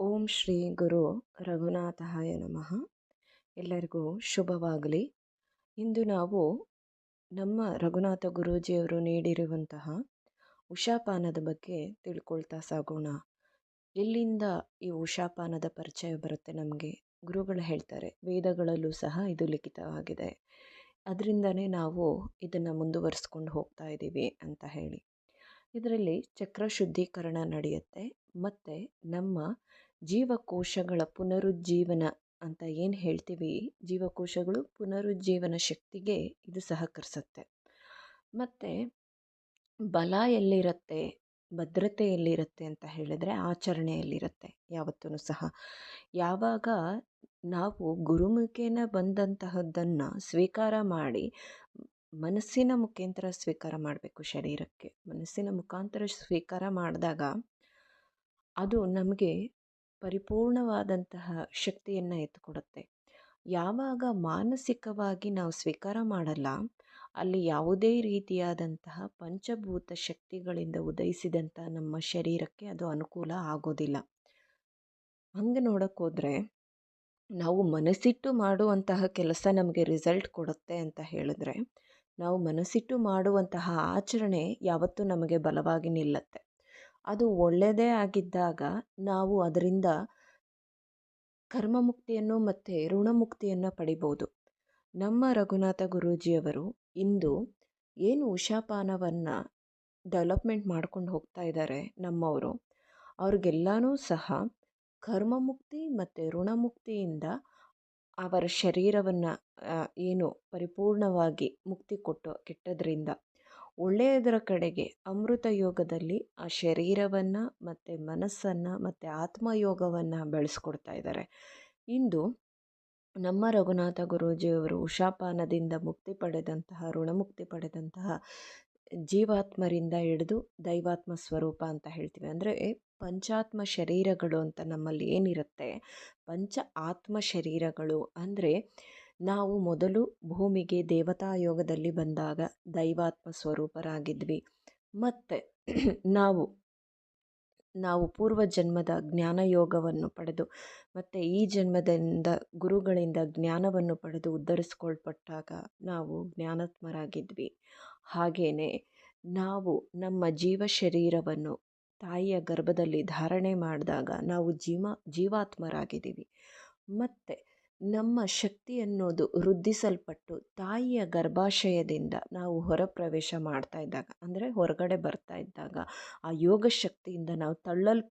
ಓಂ ಶ್ರೀ ಗುರು ರಘುನಾಥಾಯ ನಮಃ. ಎಲ್ಲರಿಗೂ ಶುಭವಾಗಲಿ. ಇಂದು ನಾವು ನಮ್ಮ ರಘುನಾಥ ಗುರೂಜಿಯವರು ನೀಡಿರುವಂತಹ ಉಷಾಪಾನದ ಬಗ್ಗೆ ತಿಳ್ಕೊಳ್ತಾ ಸಾಗೋಣ. ಎಲ್ಲಿಂದ ಈ ಉಷಾಪಾನದ ಪರಿಚಯ ಬರುತ್ತೆ ನಮಗೆ? ಗುರುಗಳು ಹೇಳ್ತಾರೆ, ವೇದಗಳಲ್ಲೂ ಸಹ ಇದು ಲಿಖಿತವಾಗಿದೆ. ಅದರಿಂದನೇ ನಾವು ಇದನ್ನು ಮುಂದುವರಿಸ್ಕೊಂಡು ಹೋಗ್ತಾ ಇದ್ದೀವಿ ಅಂತ ಹೇಳಿ. ಇದರಲ್ಲಿ ಚಕ್ರ ಶುದ್ಧೀಕರಣ ನಡೆಯುತ್ತೆ, ಮತ್ತು ನಮ್ಮ ಜೀವಕೋಶಗಳ ಪುನರುಜ್ಜೀವನ ಅಂತ ಏನು ಹೇಳ್ತೀವಿ? ಜೀವಕೋಶಗಳು ಪುನರುಜ್ಜೀವನ ಶಕ್ತಿಗೆ ಇದು ಸಹಕರಿಸುತ್ತೆ. ಮತ್ತು ಬಲ ಎಲ್ಲಿರುತ್ತೆ, ಭದ್ರತೆ ಎಲ್ಲಿರುತ್ತೆ ಅಂತ ಹೇಳಿದರೆ ಆಚರಣೆಯಲ್ಲಿರುತ್ತೆ ಯಾವತ್ತೂ ಸಹ. ಯಾವಾಗ ನಾವು ಗುರುಮುಖೇನ ಬಂದಂತಹದ್ದನ್ನು ಸ್ವೀಕಾರ ಮಾಡಿ ಮನಸ್ಸಿನ ಮುಖಾಂತರ ಸ್ವೀಕಾರ ಮಾಡಬೇಕು ಶರೀರಕ್ಕೆ. ಮನಸ್ಸಿನ ಮುಖಾಂತರ ಸ್ವೀಕಾರ ಮಾಡಿದಾಗ ಅದು ನಮಗೆ ಪರಿಪೂರ್ಣವಾದಂತಹ ಶಕ್ತಿಯನ್ನು ಎತ್ತಿಕೊಡುತ್ತೆ ಯಾವಾಗ ಮಾನಸಿಕವಾಗಿ ನಾವು ಸ್ವೀಕಾರ ಮಾಡಲ್ಲ, ಅಲ್ಲಿ ಯಾವುದೇ ರೀತಿಯಾದಂತಹ ಪಂಚಭೂತ ಶಕ್ತಿಗಳಿಂದ ಉದಯಿಸಿದಂಥ ನಮ್ಮ ಶರೀರಕ್ಕೆ ಅದು ಅನುಕೂಲ ಆಗೋದಿಲ್ಲ. ಹಂಗೆ ನೋಡೋಕ್ಕೋದ್ರೆ, ನಾವು ಮನಸ್ಸಿಟ್ಟು ಮಾಡುವಂತಹ ಕೆಲಸ ನಮಗೆ ರಿಸಲ್ಟ್ ಕೊಡುತ್ತೆ ಅಂತ ಹೇಳಿದ್ರೆ, ನಾವು ಮನಸ್ಸಿಟ್ಟು ಮಾಡುವಂತಹ ಆಚರಣೆ ಯಾವತ್ತೂ ನಮಗೆ ಬಲವಾಗಿ ನಿಲ್ಲುತ್ತೆ. ಅದು ಒಳ್ಳೆಯದೇ ಆಗಿದ್ದಾಗ ನಾವು ಅದರಿಂದ ಕರ್ಮಮುಕ್ತಿಯನ್ನು ಮತ್ತು ಋಣಮುಕ್ತಿಯನ್ನು ಪಡಿಬೋದು. ನಮ್ಮ ರಘುನಾಥ ಗುರೂಜಿಯವರು ಇಂದು ಏನು ಉಷಾಪಾನವನ್ನು ಡೆವಲಪ್ಮೆಂಟ್ ಮಾಡ್ಕೊಂಡು ಹೋಗ್ತಾ ಇದ್ದಾರೆ ನಮ್ಮವರು, ಅವ್ರಿಗೆಲ್ಲನೂ ಸಹ ಕರ್ಮಮುಕ್ತಿ ಮತ್ತು ಋಣಮುಕ್ತಿಯಿಂದ ಅವರ ಶರೀರವನ್ನು ಏನು ಪರಿಪೂರ್ಣವಾಗಿ ಮುಕ್ತಿ ಕೊಟ್ಟು, ಕೆಟ್ಟದ್ರಿಂದ ಒಳ್ಳೆಯದರ ಕಡೆಗೆ ಅಮೃತ ಯೋಗದಲ್ಲಿ ಆ ಶರೀರವನ್ನು ಮತ್ತು ಮನಸ್ಸನ್ನು ಮತ್ತು ಆತ್ಮಯೋಗವನ್ನು ಬೆಳೆಸ್ಕೊಡ್ತಾ ಇದ್ದಾರೆ ಇಂದು ನಮ್ಮ ರಘುನಾಥ ಗುರೂಜಿಯವರು ಉಷಾಪಾನದಿಂದ ಮುಕ್ತಿ ಪಡೆದಂತಹ, ಋಣಮುಕ್ತಿ ಪಡೆದಂತಹ ಜೀವಾತ್ಮರಿಂದ ಹಿಡಿದು ದೈವಾತ್ಮ ಸ್ವರೂಪ ಅಂತ ಹೇಳ್ತೀವಿ. ಅಂದರೆ ಪಂಚಾತ್ಮ ಶರೀರಗಳು ಅಂತ ನಮ್ಮಲ್ಲಿ ಏನಿರುತ್ತೆ? ಪಂಚ ಆತ್ಮ ಶರೀರಗಳು ಅಂದರೆ ನಾವು ಮೊದಲು ಭೂಮಿಗೆ ದೇವತಾ ಯೋಗದಲ್ಲಿ ಬಂದಾಗ ದೈವಾತ್ಮ ಸ್ವರೂಪರಾಗಿದ್ವಿ. ಮತ್ತು ನಾವು ನಾವು ಪೂರ್ವ ಜನ್ಮದ ಜ್ಞಾನ ಯೋಗವನ್ನು ಪಡೆದು, ಮತ್ತು ಈ ಜನ್ಮದಿಂದ ಗುರುಗಳಿಂದ ಜ್ಞಾನವನ್ನು ಪಡೆದು ಉದ್ಧರಿಸ್ಕೊಳ್ಪಟ್ಟಾಗ ನಾವು ಜ್ಞಾನಾತ್ಮರಾಗಿದ್ವಿ. ಹಾಗೆಯೇ ನಾವು ನಮ್ಮ ಜೀವ ಶರೀರವನ್ನು ತಾಯಿಯ ಗರ್ಭದಲ್ಲಿ ಧಾರಣೆ ಮಾಡಿದಾಗ ನಾವು ಜೀವ, ಜೀವಾತ್ಮರಾಗಿದ್ದೀವಿ. ಮತ್ತು ನಮ್ಮ ಶಕ್ತಿ ಅನ್ನೋದು ವೃದ್ಧಿಸಲ್ಪಟ್ಟು ತಾಯಿಯ ಗರ್ಭಾಶಯದಿಂದ ನಾವು ಹೊರ ಪ್ರವೇಶ ಮಾಡ್ತಾ ಇದ್ದಾಗ, ಅಂದರೆ ಹೊರಗಡೆ ಬರ್ತಾ ಇದ್ದಾಗ ಆ ಯೋಗ ಶಕ್ತಿಯಿಂದ ನಾವು ತಳ್ಳಲ್